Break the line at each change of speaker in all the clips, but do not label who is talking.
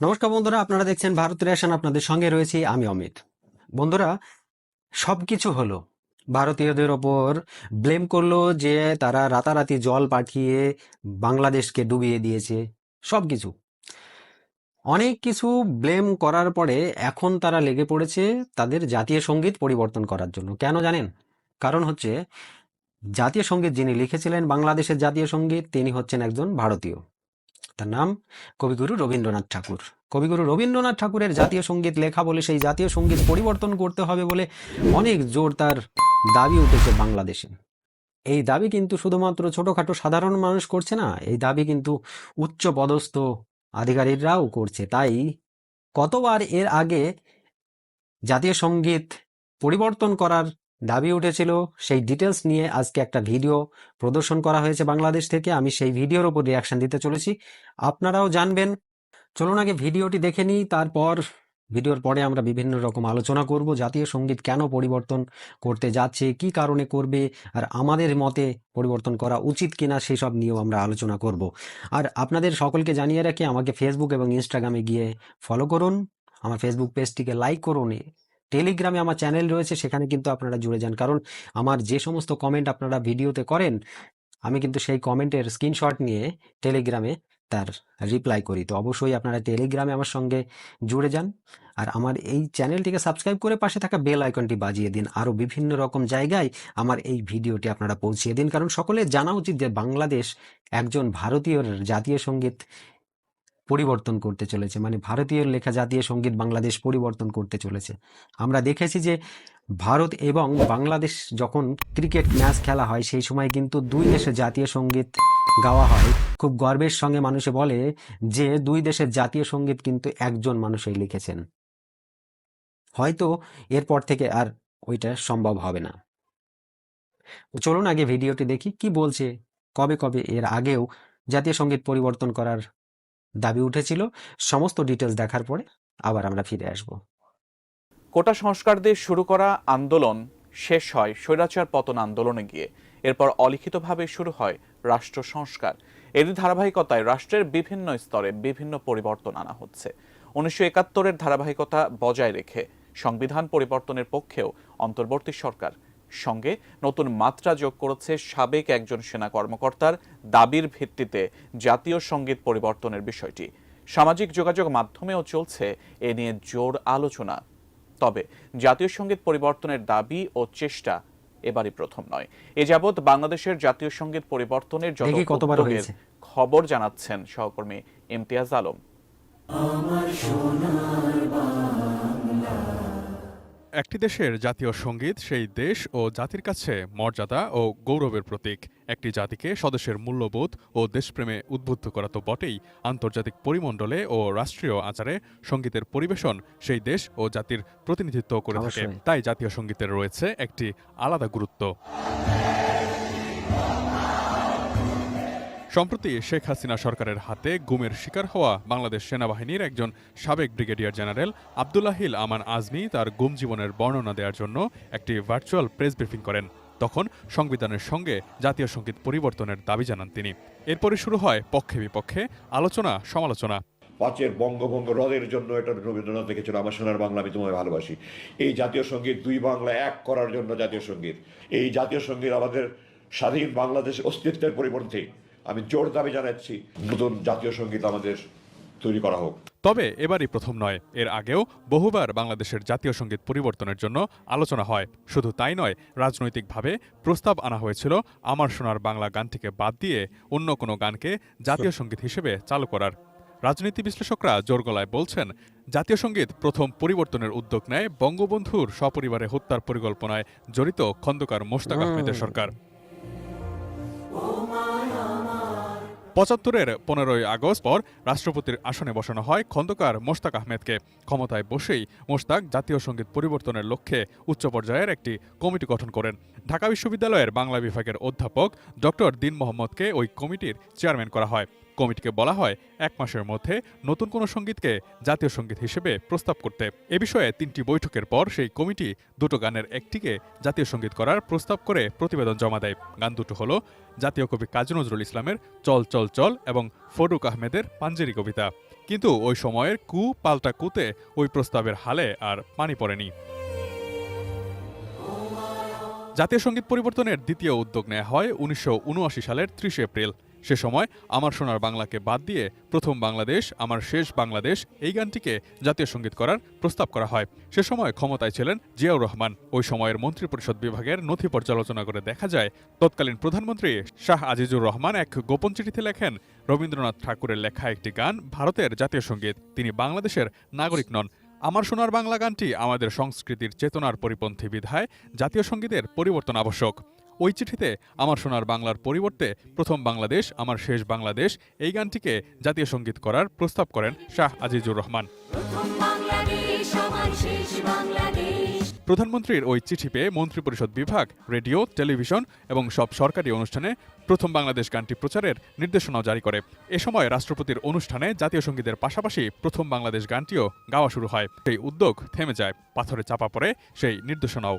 নমস্কার বন্ধুরা, আপনারা দেখছেন ভারত রেশন, আপনাদের সঙ্গে রয়েছি আমি অমিত। বন্ধুরা সব কিছু হলো, ভারতীয়দের ওপর ব্লেম করল যে তারা রাতারাতি জল পাঠিয়ে বাংলাদেশকে ডুবিয়ে দিয়েছে সব কিছু অনেক কিছু ব্লেম করার পরে এখন তারা লেগে পড়েছে তাদের জাতীয় সংগীত পরিবর্তন করার জন্য। কেন জানেন? কারণ হচ্ছে জাতীয় সংগীত যিনি লিখেছিলেন বাংলাদেশের জাতীয় সংগীত, তিনি হচ্ছেন একজন ভারতীয়। তার নাম কবিগুরু রবীন্দ্রনাথ ঠাকুর। কবিগুরু রবীন্দ্রনাথ ঠাকুরের জাতীয় সংগীত লেখা বলে সেই জাতীয় সংগীত পরিবর্তন করতে হবে বলে অনেক জোর তার দাবি উঠেছে বাংলাদেশে। এই দাবি কিন্তু শুধুমাত্র ছোটখাটো সাধারণ মানুষ করছে না, এই দাবি কিন্তু উচ্চ পদস্থ আধিকারিকরাও করছে। তাই কতবার এর আগে জাতীয় সংগীত পরিবর্তন করার দাবি উঠেছিল, সেই ডিটেলস নিয়ে আজকে একটা ভিডিও প্রদর্শন করা হয়েছে বাংলাদেশ থেকে। আমি সেই ভিডিওর উপর রিয়াকশন দিতে চলেছি। আপনারাও জানবেন। চলুন আগে ভিডিওটি দেখে নিই। তারপর ভিডিওর পরে আমরা বিভিন্ন রকম আলোচনা করব, জাতীয় সংগীত কেন পরিবর্তন করতে যাচ্ছে, কি কারণে করবে, আর আমাদের মতে পরিবর্তন করা উচিত কিনা সেসব নিয়েও আমরা আলোচনা করব। আর আপনাদের সকলকে জানিয়ে রাখি, আমাকে ফেসবুক এবং ইনস্টাগ্রামে গিয়ে ফলো করুন। আমার ফেসবুক পেজটিকে লাইক করুন। টেলিগ্রামে আমার চ্যানেল রয়েছে, সেখানে কিন্তু আপনারা জুড়ে যান। কারণ আমার যে সমস্ত কমেন্ট আপনারা ভিডিওতে করেন, আমি কিন্তু সেই কমেন্টের স্ক্রিনশট নিয়ে টেলিগ্রামে তার রিপ্লাই করি। তো অবশ্যই আপনারা টেলিগ্রামে আমার সঙ্গে জুড়ে যান আর আমার এই চ্যানেলটিকে সাবস্ক্রাইব করে পাশে থাকা বেল আইকনটি বাজিয়ে দিন। আরও বিভিন্ন রকম জায়গায় আমার এই ভিডিওটি আপনারা পৌঁছিয়ে দিন। কারণ সকলে জানা উচিত যে বাংলাদেশ একজন ভারতীয়র জাতীয় সংগীত পরিবর্তন করতে চলেছে। মানে ভারতীয় লেখা জাতীয় সংগীত বাংলাদেশ পরিবর্তন করতে চলেছে। আমরা দেখেছি যে ভারত এবং বাংলাদেশ যখন ক্রিকেট ম্যাচ খেলা হয়, সেই সময় কিন্তু দুই দেশের জাতীয় সংগীত গাওয়া হয়। খুব গর্বের সঙ্গে মানুষে বলে যে, দুই দেশের জাতীয় সংগীত কিন্তু একজন মানুষই লিখেছেন। হয়তো এরপর থেকে আর ওইটা সম্ভব হবে না। চলুন আগে ভিডিওটি দেখি, কি বলছে কবে কবে এর আগেও জাতীয় সংগীত পরিবর্তন করার দাবি উঠেছিল, সমস্ত ডিটেলস দেখার পরে আবার আমরা ফিরে আসব।
কোটা সংস্কার দিয়ে শুরু করা আন্দোলন শেষ হয় স্বৈরাচার পতন আন্দোলনে গিয়ে। এরপর অলিখিতভাবে শুরু হয় রাষ্ট্র সংস্কার। এরই ধারাবাহিকতায় রাষ্ট্রের বিভিন্ন স্তরে বিভিন্ন পরিবর্তন আনা হচ্ছে। উনিশশো একাত্তরের ধারাবাহিকতা বজায় রেখে সংবিধান পরিবর্তনের পক্ষেও অন্তর্বর্তী সরকার সঙ্গে নতুন মাত্রা যোগ করেছে সাবেক একজন সেনা কর্মকর্তার দাবির ভিত্তিতে জাতীয় সংগীত পরিবর্তনের বিষয়টি। সামাজিক যোগাযোগ মাধ্যমেও চলছে এ নিয়ে জোর আলোচনা। তবে জাতীয় সংগীত পরিবর্তনের দাবি ও চেষ্টা এবারই প্রথম নয়। এ যাবৎ বাংলাদেশের জাতীয় সংগীত পরিবর্তনের যত। খবর জানাচ্ছেন সহকর্মী ইমতিয়াজ আলম।
একটি দেশের জাতীয় সংগীত সেই দেশ ও জাতির কাছে মর্যাদা ও গৌরবের প্রতীক। একটি জাতিকে স্বদেশের মূল্যবোধ ও দেশপ্রেমে উদ্বুদ্ধ করা তো বটেই। আন্তর্জাতিক পরিমণ্ডলে ও রাষ্ট্রীয় আচারে সঙ্গীতের পরিবেশন সেই দেশ ও জাতির প্রতিনিধিত্ব করে থাকে। তাই জাতীয় সঙ্গীতের রয়েছে একটি আলাদা গুরুত্ব। সম্প্রতি শেখ হাসিনা সরকারের হাতে গুমের শিকার হওয়া বাংলাদেশ সেনাবাহিনীর একজন সাবেক ব্রিগেডিয়ার জেনারেল আবদুল্লাহিল আমান আজমি তার গুম জীবনের বর্ণনা দেওয়ার জন্য একটি ভার্চুয়াল প্রেস ব্রিফিং করেন। তখন সংবিধানের সঙ্গে জাতীয় সংগীত পরিবর্তনের দাবি জানান তিনি। এরপরে শুরু হয় পক্ষে বিপক্ষে আলোচনা, সমালোচনা।
পাঁচের বঙ্গভঙ্গ হ্রদের জন্য এটা রবীন্দ্রনাথ লিখেছিল, আমার সোনার বাংলা আমি তোমায় ভালোবাসি। এই জাতীয় সংগীত, দুই বাংলা এক করার জন্য জাতীয় সংগীত। এই জাতীয় সংগীত আমাদের স্বাধীন বাংলাদেশ অস্তিত্বের পরিপন্থী। আমি জোর দাবি জানাচ্ছি নতুন জাতীয় সংগীত আমাদের তৈরি করা হোক।
তবে এবারই প্রথম নয় এর আগেও বহুবার বাংলাদেশের জাতীয় সংগীত পরিবর্তনের জন্য আলোচনা হয়। শুধু তাই নয় রাজনৈতিকভাবে প্রস্তাব আনা হয়েছিল আমার সোনার বাংলা গানটিকে বাদ দিয়ে অন্য কোনো গানকে জাতীয় সংগীত হিসেবে চালু করার। রাজনীতি বিশ্লেষকরা জোর গলায় বলছেন জাতীয় সংগীত প্রথম পরিবর্তনের উদ্যোগ নেয় বঙ্গবন্ধুর সপরিবারে হত্যার পরিকল্পনায় জড়িত খন্দকার মোশতাক আহমেদের সরকার। পঁচাত্তরের পনেরোই আগস্ট পর রাষ্ট্রপতির আসনে বসানো হয় খন্দকার মোশতাক আহমেদকে। ক্ষমতায় বসেই মোশতাক জাতীয় সংগীত পরিবর্তনের লক্ষ্যে উচ্চ পর্যায়ের একটি কমিটি গঠন করেন। ঢাকা বিশ্ববিদ্যালয়ের বাংলা বিভাগের অধ্যাপক ডক্টর দিন মোহাম্মদকে ওই কমিটির চেয়ারম্যান করা হয়। কমিটিকে বলা হয় এক মাসের মধ্যে নতুন কোনো সঙ্গীতকে জাতীয় সংগীত হিসেবে প্রস্তাব করতে। এ বিষয়ে তিনটি বৈঠকের পর সেই কমিটি দুটো গানের একটিকে জাতীয় সংগীত করার প্রস্তাব করে প্রতিবেদন জমা দেয়। গান দুটো হলো জাতীয় কবি কাজী নজরুল ইসলামের চল চল চল এবং ফরুক আহমেদের পাঞ্জেরি কবিতা। কিন্তু ওই সময়ের কু পাল্টা কুতে ওই প্রস্তাবের হালে আর পানি পড়েনি। জাতীয় সংগীত পরিবর্তনের দ্বিতীয় উদ্যোগ নেওয়া হয় উনিশশো উনআশি সালের ত্রিশ এপ্রিল। সে সময় আমার সোনার বাংলাকে বাদ দিয়ে প্রথম বাংলাদেশ, আমার শেষ বাংলাদেশ এই গানটিকে জাতীয় সংগীত করার প্রস্তাব করা হয়। সে সময় ক্ষমতায় ছিলেন জিয়াউর রহমান। ওই সময়ের মন্ত্রিপরিষদ বিভাগের নথি পর্যালোচনা করে দেখা যায়, তৎকালীন প্রধানমন্ত্রী শাহ আজিজুর রহমান এক গোপন চিঠিতে লেখেন, রবীন্দ্রনাথ ঠাকুরের লেখা একটি গান ভারতের জাতীয় সংগীত। তিনি বাংলাদেশের নাগরিক নন। আমার সোনার বাংলা গানটি আমাদের সংস্কৃতির চেতনার পরিপন্থী বিধায় জাতীয় সঙ্গীতের পরিবর্তন আবশ্যক। ওই চিঠিতে আমার সোনার বাংলার পরিবর্তে প্রথম বাংলাদেশ আমার শেষ বাংলাদেশ এই গানটিকে জাতীয় সংগীত করার প্রস্তাব করেন শাহ আজিজুর রহমান। প্রধানমন্ত্রীর ওই চিঠি পেয়ে মন্ত্রিপরিষদ বিভাগ রেডিও টেলিভিশন এবং সব সরকারি অনুষ্ঠানে প্রথম বাংলাদেশ গানটি প্রচারের নির্দেশনাও জারি করে। এ সময় রাষ্ট্রপতির অনুষ্ঠানে জাতীয় সঙ্গীতের পাশাপাশি প্রথম বাংলাদেশ গানটিও গাওয়া শুরু হয়। সেই উদ্যোগ থেমে যায় পাথরে চাপা পড়ে সেই নির্দেশনাও।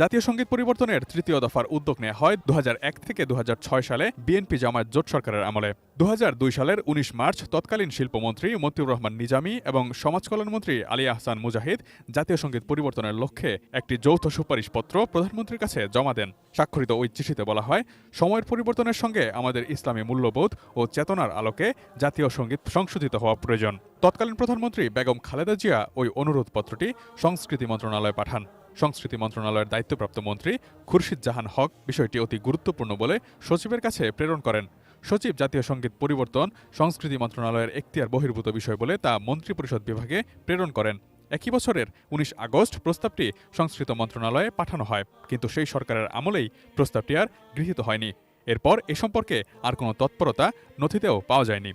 জাতীয় সংগীত পরিবর্তনের তৃতীয় দফার উদ্যোগ নেওয়া হয় দু হাজার এক থেকে দু হাজার ছয় সালে বিএনপি জামায়াত জোট সরকারের আমলে। দুহাজার দুই সালের ১৯ মার্চ তৎকালীন শিল্পমন্ত্রী মতিউর রহমান নিজামী এবং সমাজ কল্যাণমন্ত্রী আলী আহসান মুজাহিদ জাতীয় সংগীত পরিবর্তনের লক্ষ্যে একটি যৌথ সুপারিশপত্র প্রধানমন্ত্রীর কাছে জমা দেন। স্বাক্ষরিত ওই চিঠিতে বলা হয়, সময়ের পরিবর্তনের সঙ্গে আমাদের ইসলামী মূল্যবোধ ও চেতনার আলোকে জাতীয় সংগীত সংশোধিত হওয়া প্রয়োজন। তৎকালীন প্রধানমন্ত্রী বেগম খালেদা জিয়া ওই অনুরোধপত্রটি সংস্কৃতি মন্ত্রণালয়ে পাঠান। সংস্কৃতি মন্ত্রণালয়ের দায়িত্বপ্রাপ্ত মন্ত্রী খুরশিদ জাহান হক বিষয়টি অতি গুরুত্বপূর্ণ বলে সচিবের কাছে প্রেরণ করেন। সচিব জাতীয় সংগীত পরিবর্তন, সংস্কৃতি মন্ত্রণালয়ের এখতিয়ার বহির্ভূত বিষয় বলে তা মন্ত্রিপরিষদ বিভাগে প্রেরণ করেন। একই বছরের ১৯ আগস্ট প্রস্তাবটি সংস্কৃত মন্ত্রণালয়ে পাঠানো হয়, কিন্তু সেই সরকারের আমলেই প্রস্তাবটি আর গৃহীত হয়নি। এরপর এ সম্পর্কে আর কোনো তৎপরতা নথিতেও পাওয়া যায়নি।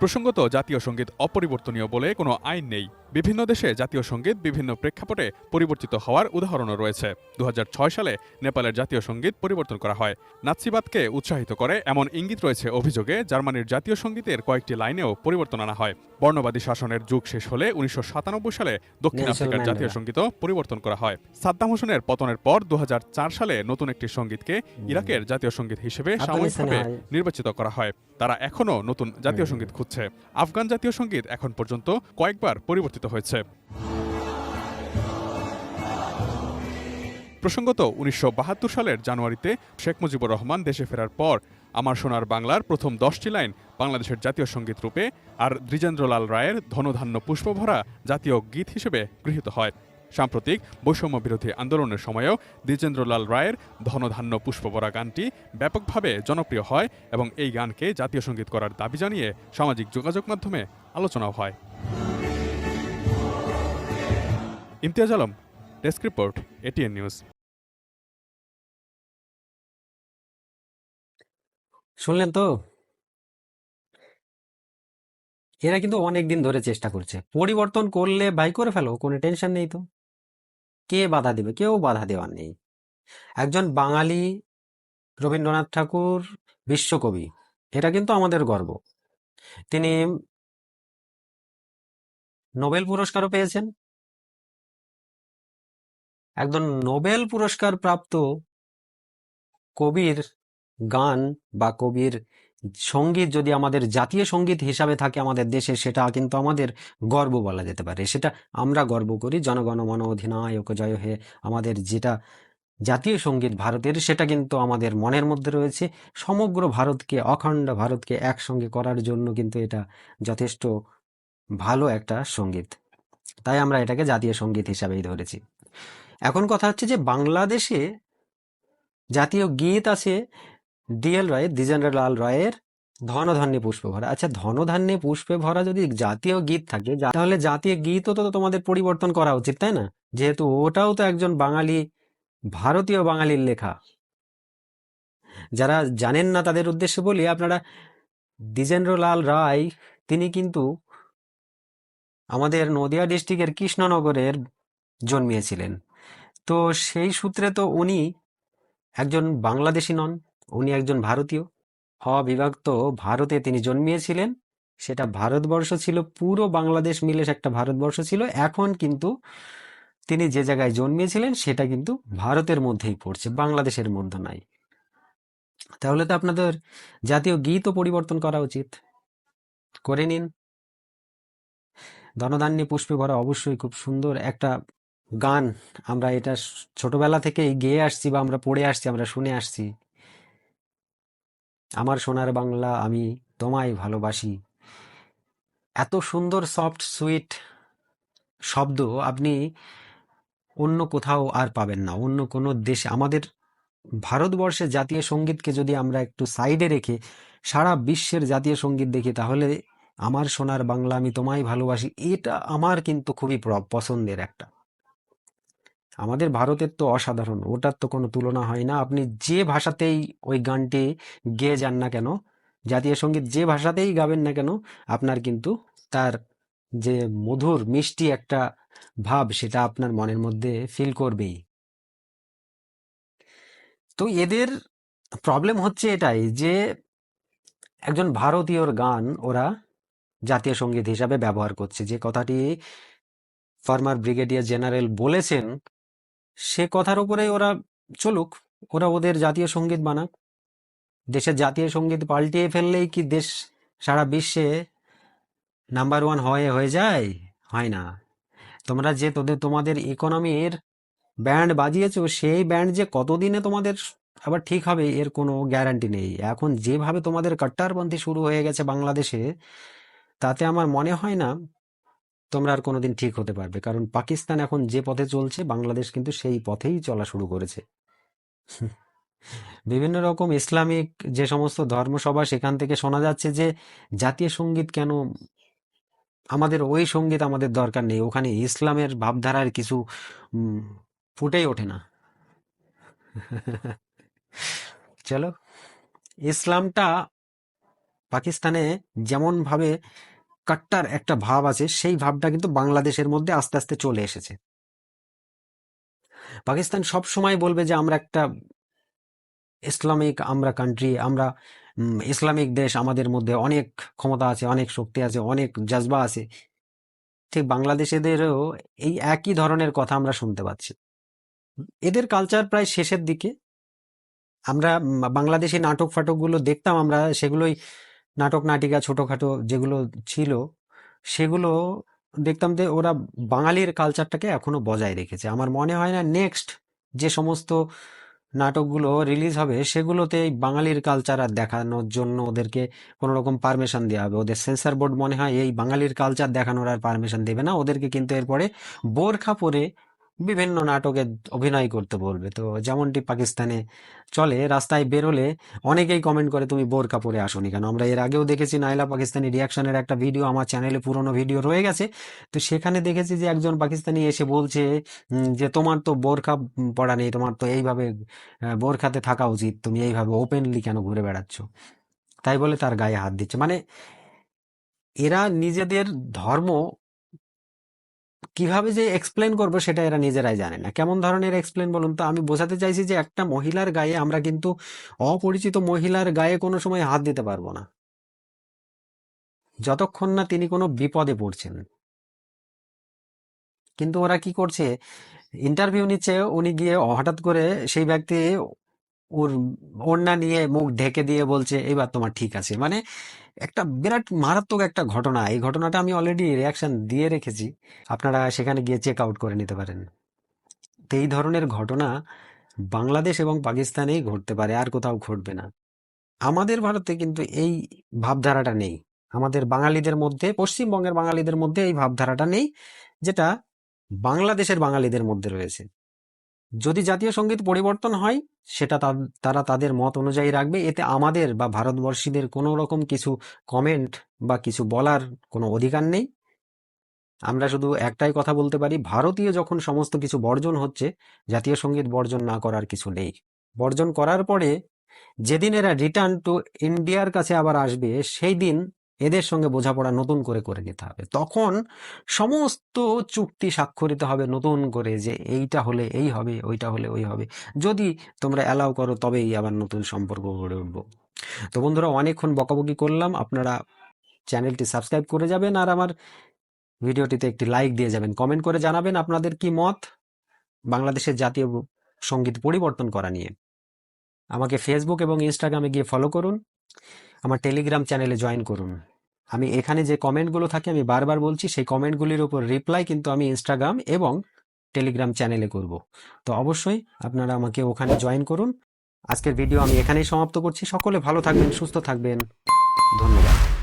প্রসঙ্গত জাতীয় সংগীত অপরিবর্তনীয় বলে কোনো আইন নেই। বিভিন্ন দেশে জাতীয় সংগীত বিভিন্ন প্রেক্ষাপটে পরিবর্তিত হওয়ার উদাহরণও রয়েছে। দু হাজার ছয় সালে নেপালের জাতীয় সংগীত পরিবর্তন করা হয়। নাৎসিবাদকে উৎসাহিত করে এমন ইঙ্গিত রয়েছে অভিযোগে জার্মানির জাতীয় সঙ্গীতের কয়েকটি লাইনেও পরিবর্তন আনা হয়। বর্ণবাদী শাসনের যুগ শেষ হলে উনিশশো সাতানব্বই সালে দক্ষিণ আফ্রিকার জাতীয় সংগীত পরিবর্তন করা হয়। সাদ্দাম হোসেনের পতনের পর দু হাজার চার সালে নতুন একটি সঙ্গীতকে ইরাকের জাতীয় সংগীত হিসেবে সাময়িকভাবে নির্বাচিত করা হয়। তারা এখনও নতুন জাতীয় সংগীত খুঁজছে। আফগান জাতীয় সংগীত এখন পর্যন্ত কয়েকবার পরিবর্তিত হয়েছে। প্রসঙ্গত, উনিশশো বাহাত্তর সালের জানুয়ারিতে শেখ মুজিবুর রহমান দেশে ফেরার পর আমার সোনার বাংলার প্রথম দশটি লাইন বাংলাদেশের জাতীয় সংগীত রূপে আর দ্বিজেন্দ্রলাল রায়ের ধনধান্য পুষ্পভরা জাতীয় গীত হিসেবে গৃহীত হয়। সাম্প্রতিক বৈষম্য বিরোধী আন্দোলনের সময়েও দ্বিজেন্দ্রলাল রায়ের ধনধান্য পুষ্পভরা গানটি ব্যাপকভাবে জনপ্রিয় হয় এবং এই গানকে জাতীয় সংগীত করার দাবি জানিয়ে সামাজিক যোগাযোগ মাধ্যমে আলোচনাও হয়। Imtiaz Alam desk report ATN news
শুনলেন তো? এরা কিন্তু অনেক দিন ধরে চেষ্টা করছে। পরিবর্তন করলে বাই করে ফেলো, কোনো টেনশন নেই তো। কে বাধা দেবে? কেউ বাধা দেওয়ার নেই। একজন বাঙালি রবীন্দ্রনাথ ঠাকুর বিশ্বকবি, এটা কিন্তু আমাদের গর্ব। তিনি নোবেল পুরস্কারও পেয়েছেন। একজন নোবেল পুরস্কার প্রাপ্ত কবির গান বা কবির সংগীত যদি আমাদের জাতীয় সংগীত হিসাবে থাকে আমাদের দেশে, সেটা কিন্তু আমাদের গর্ব বলা যেতে পারে। সেটা আমরা গর্ব করি। জনগণ মন অধিনায়ক, জয় হে আমাদের যেটা জাতীয় সংগীত ভারতের, সেটা কিন্তু আমাদের মনের মধ্যে রয়েছে। সমগ্র ভারতকে, অখণ্ড ভারতকে একসঙ্গে করার জন্য কিন্তু এটা যথেষ্ট ভালো একটা সংগীত। তাই আমরা এটাকে জাতীয় সংগীত হিসাবেই ধরেছি। এখন কথা হচ্ছে যে বাংলাদেশে জাতীয় গীত আছে ডিএল রায়ের দ্বিজেন্দ্রলাল রায়ের ধনধান্যে পুষ্পে ভরা। আচ্ছা ধনধান্যে পুষ্পে ভরা যদি জাতীয় গীত থাকে তাহলে জাতীয় গীতও তো তোমাদের পরিবর্তন করা উচিত, তাই না? যেহেতু ওটাও তো একজন বাঙালি, ভারতীয় বাঙালির লেখা। যারা জানেন না তাদের উদ্দেশ্যে বলি, আপনারা দ্বিজেন্দ্রলাল রায়, তিনি কিন্তু আমাদের নদিয়া ডিস্ট্রিক্টের কৃষ্ণনগরের জন্মিয়েছিলেন। তো সেই সূত্রে তো উনি একজন বাংলাদেশী নন, উনি একজন ভারতীয়। অবিভক্ত ভারতে তিনি জন্মিয়েছিলেন, সেটা ভারতবর্ষ ছিল, পুরো বাংলাদেশ মিলে একটা ভারতবর্ষ ছিল। এখন কিন্তু তিনি যে জায়গায় জন্মিয়েছিলেন, সেটা কিন্তু ভারতের মধ্যেই পড়ছে, বাংলাদেশের মধ্যে নাই। তাহলে তো আপনাদের জাতীয় গীতও পরিবর্তন করা উচিত। করে নিন। ধনধান্যে পুষ্পে ভরা অবশ্যই খুব সুন্দর একটা গান, আমরা এটা ছোটবেলা থেকেই গেয়ে আসছি বা আমরা পড়ে আসছি, আমরা শুনে আসছি। আমার সোনার বাংলা আমি তোমায় ভালোবাসি। এত সুন্দর সফট, সুইট শব্দ আপনি অন্য কোথাও আর পাবেন না, অন্য কোনো দেশে। আমাদের ভারতবর্ষের জাতীয় সঙ্গীতকে যদি আমরা একটু সাইডে রেখে সারা বিশ্বের জাতীয় সংগীত দেখি, তাহলে আমার সোনার বাংলা আমি তোমায় ভালোবাসি, এটা আমার কিন্তু খুবই পছন্দের একটা। আমাদের ভারতের তো অসাধারণ, ওটার তো কোনো তুলনা হয় না। আপনি যে ভাষাতেই ওই গানটি গেয়ে যান না কেন, জাতীয় সংগীত যে ভাষাতেই গাবেন না কেন, আপনার কিন্তু তার যে মধুর, মিষ্টি একটা ভাব, সেটা আপনার মনের মধ্যে ফিল করবেই। তো এদের প্রবলেম হচ্ছে এটাই যে, একজন ভারতীয়র গান ওরা জাতীয় সংগীত হিসাবে ব্যবহার করছে। যে কথাটি ফর্মার ব্রিগেডিয়ার জেনারেল বলেছেন সে কথার উপরে ওরা চলুক, ওরা ওদের জাতীয় সংগীত বানাক। দেশের জাতীয় সংগীত পাল্টিয়ে ফেললেই কি দেশ সারা বিশ্বে নাম্বার ওয়ান হয়ে হয়ে যায়? হয় না। তোমরা যে তোদের, তোমাদের ইকোনমির ব্যান্ড বাজিয়েছো, সেই ব্যান্ড যে কতদিনে তোমাদের আবার ঠিক হবে, এর কোনো গ্যারান্টি নেই। এখন যেভাবে তোমাদের কট্টারপন্থী শুরু হয়ে গেছে বাংলাদেশে, তাতে আমার মনে হয় না তোমরা আর কোনোদিন ঠিক হতে পারবে। কারণ পাকিস্তান এখন যে পথে চলছে, বাংলাদেশ কিন্তু সেই পথেই চলা শুরু করেছে। বিভিন্ন রকম ইসলামিক যে সমস্ত ধর্মসভা, সেখান থেকে শোনা যাচ্ছে যে জাতীয় সংগীত কেন আমাদের ওই সংগীত আমাদের দরকার নেই। ওখানে ইসলামের ভাবধারার কিছু ফুটেই ওঠে না। চলো, ইসলামটা পাকিস্তানে যেমন ভাবে কাট্টার একটা ভাব আছে, সেই ভাবটা কিন্তু বাংলাদেশের মধ্যে আস্তে আস্তে চলে এসেছে। পাকিস্তান সব সময় বলবে যে, আমরা একটা ইসলামিক, আমরা কান্ট্রি আমরা ইসলামিক দেশ, আমাদের মধ্যে অনেক ক্ষমতা আছে, অনেক শক্তি আছে, অনেক জজবা আছে। ঠিক বাংলাদেশেদেরও এই একই ধরনের কথা আমরা শুনতে পাচ্ছি। এদের কালচার প্রায় শেষের দিকে। আমরা বাংলাদেশি নাটক ফাটকগুলো দেখতাম আমরা, সেগুলোই নাটক নাটিকা ছোটখাটো যেগুলো ছিল, সেগুলো দেখতাম যে ওরা বাঙালির কালচারটাকে এখনও বজায় রেখেছে। আমার মনে হয় না নেক্সট যে সমস্ত নাটকগুলো রিলিজ হবে, সেগুলোতে এই বাঙালির কালচার আর দেখানোর জন্য ওদেরকে কোনো রকম পারমিশন দেওয়া হবে। ওদের সেন্সার বোর্ড মনে হয় এই বাঙালির কালচার দেখানোর আর পারমিশন দেবে না। ওদেরকে কিন্তু এরপরে বোরখা পরে বিভিন্ন নাটকে অভিনয় করতে বলবে। তো যেমনটি পাকিস্তানে চলে, রাস্তায় বেরোলে অনেকেই কমেন্ট করে, তুমি বোরকা পরে আসোনি কেন? আমরা এর আগেও দেখেছি নাইলা পাকিস্তানি রিয়াকশনের একটা ভিডিও আমার চ্যানেলে পুরনো ভিডিও রয়ে গেছে। তো সেখানে দেখেছি যে একজন পাকিস্তানি এসে বলছে যে তোমার তো বোরখা পরা নেই, তোমার তো এইভাবে বোরখাতে থাকা উচিত। তুমি এইভাবে ওপেনলি কেন ঘুরে বেড়াচ্ছ? তাই বলে তার গায়ে হাত দিচ্ছে। মানে এরা নিজেদের ধর্ম কীভাবে যে এক্সপ্লেন করব সেটা এরা নিজেরাই জানে না। কেমন ধরনের এক্সপ্লেন বলুন তো? আমি বোঝাতে চাইছি যে একটা মহিলার গায়ে আমরা কিন্তু অপরিচিত মহিলার গায়ে কোনো সময় হাত দিতে পারব না। যতক্ষণ না তিনি কোনো বিপদে পড়ছেন। কিন্তু ওরা কি করছে? ইন্টারভিউ নিচ্ছে, উনি গিয়ে হঠাৎ করে সেই ব্যক্তি ওর ওড়না নিয়ে মুখ ঢেকে দিয়ে বলছে এবার তোমার ঠিক আছে। মানে একটা বিরাট মারাত্মক একটা ঘটনা। এই ঘটনাটা আমি অলরেডি রিয়াকশন দিয়ে রেখেছি। আপনারা সেখানে গিয়ে চেক আউট করে নিতে পারেন। তো এই ধরনের ঘটনা বাংলাদেশ এবং পাকিস্তানেই ঘটতে পারে, আর কোথাও ঘটবে না। আমাদের ভারতে কিন্তু এই ভাবধারাটা নেই। আমাদের বাঙালিদের মধ্যে, পশ্চিমবঙ্গের বাঙালিদের মধ্যে এই ভাবধারাটা নেই, যেটা বাংলাদেশের বাঙালিদের মধ্যে রয়েছে। যদি জাতীয় সংগীত পরিবর্তন হয়, সেটা তারা তাদের মত অনুযায়ী রাখবে। এতে আমাদের বা ভারতবর্ষীদের কোনো রকম কিছু কমেন্ট বা কিছু বলার কোনো অধিকার নেই। আমরা শুধু একটাই কথা বলতে পারি, ভারতীয় যখন সমস্ত কিছু বর্জন হচ্ছে, জাতীয় সংগীত বর্জন না করার কিছু নেই। বর্জন করার পরে, যেদিন এরা রিটার্ন টু ইন্ডিয়ার কাছে আবার আসবে, সেই দিন এদের সঙ্গে বোঝাপড়া নতুন করে করে নিতে হবে। তখন সমস্ত চুক্তি স্বাক্ষরিত হবে নতুন করে যে এইটা হলে এই হবে, ওইটা হলে ওই হবে। যদি তোমরা অ্যালাউ করো তবেই আবার নতুন সম্পর্ক গড়ে উঠবো। তো বন্ধুরা, অনেকক্ষণ বকাবকি করলাম। আপনারা চ্যানেলটি সাবস্ক্রাইব করে যাবেন আর আমার ভিডিওটিতে একটি লাইক দিয়ে যাবেন। কমেন্ট করে জানাবেন আপনাদের কি মত? বাংলাদেশের জাতীয় সংগীত পরিবর্তন করা নিয়ে। আমাকে ফেসবুক এবং ইনস্টাগ্রামে গিয়ে ফলো করুন। আমার টেলিগ্রাম চ্যানেলে জয়েন করুন। আমি এখানে যে কমেন্টগুলো থাকে, আমি বারবার বলছি, সেই কমেন্টগুলির উপর রিপ্লাই কিন্তু আমি ইনস্টাগ্রাম এবং টেলিগ্রাম চ্যানেলে করব। তো অবশ্যই আপনারা আমাকে ওখানে জয়েন করুন। আজকের ভিডিও আমি এখানেই সমাপ্ত করছি। সকলে ভালো থাকবেন, সুস্থ থাকবেন। ধন্যবাদ।